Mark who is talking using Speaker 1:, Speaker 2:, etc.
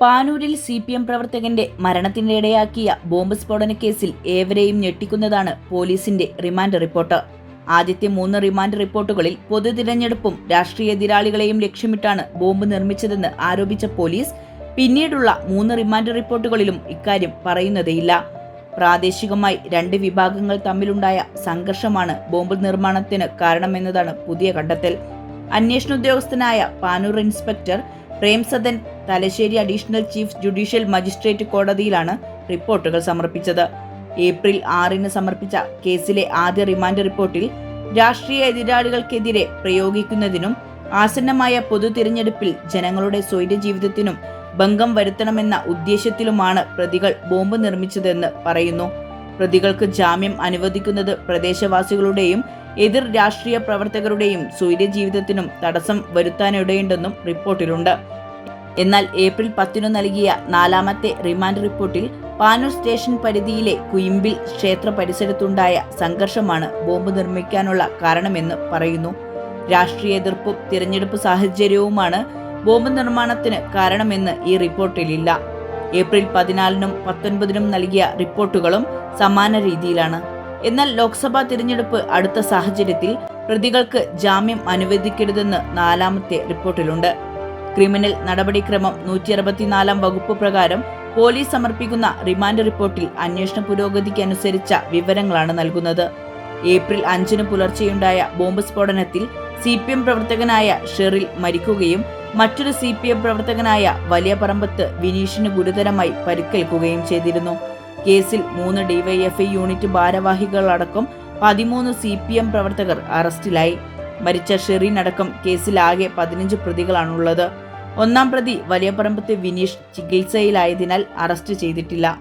Speaker 1: പാനൂരിൽ C P M പ്രവർത്തകന്റെ മരണത്തിനിടയാക്കിയ bomb സ്ഫോടന കേസിൽ ഏവരെയും ഞെട്ടിക്കുന്നതാണ് പോലീസിന്റെ റിമാൻഡ് റിപ്പോർട്ട്. ആദ്യത്തെ മൂന്ന് റിമാൻഡ് റിപ്പോർട്ടുകളിൽ പൊതു തിരഞ്ഞെടുപ്പും രാഷ്ട്രീയ എതിരാളികളെയും ലക്ഷ്യമിട്ടാണ് ബോംബ് നിർമ്മിച്ചതെന്ന് ആരോപിച്ച പോലീസ് പിന്നീടുള്ള മൂന്ന് റിമാൻഡ് റിപ്പോർട്ടുകളിലും ഇക്കാര്യം പറയുന്നതേയില്ല. പ്രാദേശികമായി രണ്ട് വിഭാഗങ്ങൾ തമ്മിലുണ്ടായ സംഘർഷമാണ് ബോംബ് നിർമ്മാണത്തിന് കാരണമെന്നതാണ് പുതിയ കണ്ടെത്തൽ. അന്വേഷണ ഉദ്യോഗസ്ഥനായ Panoor inspector Premsadan Thalassery additional chief judicial magistrate കോടതിയിലാണ് റിപ്പോർട്ടുകൾ സമർപ്പിച്ചത്. ഏപ്രിൽ ആറിന് സമർപ്പിച്ച കേസിലെ ആദ്യ റിമാൻഡ് റിപ്പോർട്ടിൽ രാഷ്ട്രീയ എതിരാളികൾക്കെതിരെ പ്രയോഗിക്കുന്നതിനും ആസന്നമായ പൊതു തിരഞ്ഞെടുപ്പിൽ ജനങ്ങളുടെ സ്വൈര്യ ജീവിതത്തിനും ഭംഗം വരുത്തണമെന്ന ഉദ്ദേശത്തിലുമാണ് പ്രതികൾ ബോംബ് നിർമ്മിച്ചതെന്ന് പറയുന്നു. പ്രതികൾക്ക് ജാമ്യം അനുവദിക്കുന്നത് പ്രദേശവാസികളുടെയും എതിർ രാഷ്ട്രീയ പ്രവർത്തകരുടെയും സ്വൈര്യ ജീവിതത്തിനും തടസ്സം വരുത്താനിടയുണ്ടെന്നും റിപ്പോർട്ടിലുണ്ട്. എന്നാൽ ഏപ്രിൽ പത്തിനു നൽകിയ നാലാമത്തെ റിമാൻഡ് റിപ്പോർട്ടിൽ പാനൂർ സ്റ്റേഷൻ പരിധിയിലെ കുയിമ്പിൽ ക്ഷേത്ര പരിസരത്തുണ്ടായ സംഘർഷമാണ് ബോംബ് നിർമ്മിക്കാനുള്ള കാരണമെന്ന് പറയുന്നു. രാഷ്ട്രീയ എതിർപ്പും തിരഞ്ഞെടുപ്പ് സാഹചര്യവുമാണ് ബോംബ് നിർമ്മാണത്തിന് കാരണമെന്ന് ഈ റിപ്പോർട്ടിലില്ല. ഏപ്രിൽ പതിനാലിനും പത്തൊൻപതിനും നൽകിയ റിപ്പോർട്ടുകളും സമാന രീതിയിലാണ്. എന്നാൽ ലോക്സഭാ തിരഞ്ഞെടുപ്പ് അടുത്ത സാഹചര്യത്തിൽ പ്രതികൾക്ക് ജാമ്യം അനുവദിക്കരുതെന്ന് നാലാമത്തെ റിപ്പോർട്ടിലുണ്ട്. ക്രിമിനൽ നടപടിക്രമം നൂറ്റി അറുപത്തിനാലാം വകുപ്പ് പ്രകാരം പോലീസ് സമർപ്പിക്കുന്ന റിമാൻഡ് റിപ്പോർട്ടിൽ അന്വേഷണ പുരോഗതിക്ക് അനുസരിച്ച വിവരങ്ങളാണ് നൽകുന്നത്. ഏപ്രിൽ അഞ്ചിന് പുലർച്ചെയുണ്ടായ ബോംബ് സ്ഫോടനത്തിൽ സി പി എം പ്രവർത്തകനായ ഷെറിൽ മരിക്കുകയും മറ്റൊരു സി പി എം പ്രവർത്തകനായ വലിയ പറമ്പത്ത് വിനീഷിന് ഗുരുതരമായി പരിക്കേൽക്കുകയും ചെയ്തിരുന്നു. കേസിൽ മൂന്ന് ഡിവൈഎഫ്ഐ യൂണിറ്റ് ഭാരവാഹികളടക്കം പതിമൂന്ന് സി പി എം പ്രവർത്തകർ അറസ്റ്റിലായി. മരിച്ച ഷെറീൻ അടക്കം കേസിലാകെ പതിനഞ്ച് പ്രതികളാണുള്ളത്. ഒന്നാം പ്രതി വലിയ പറമ്പത്ത് വിനീഷ് ചികിത്സയിലായതിനാൽ അറസ്റ്റ് ചെയ്തിട്ടില്ല.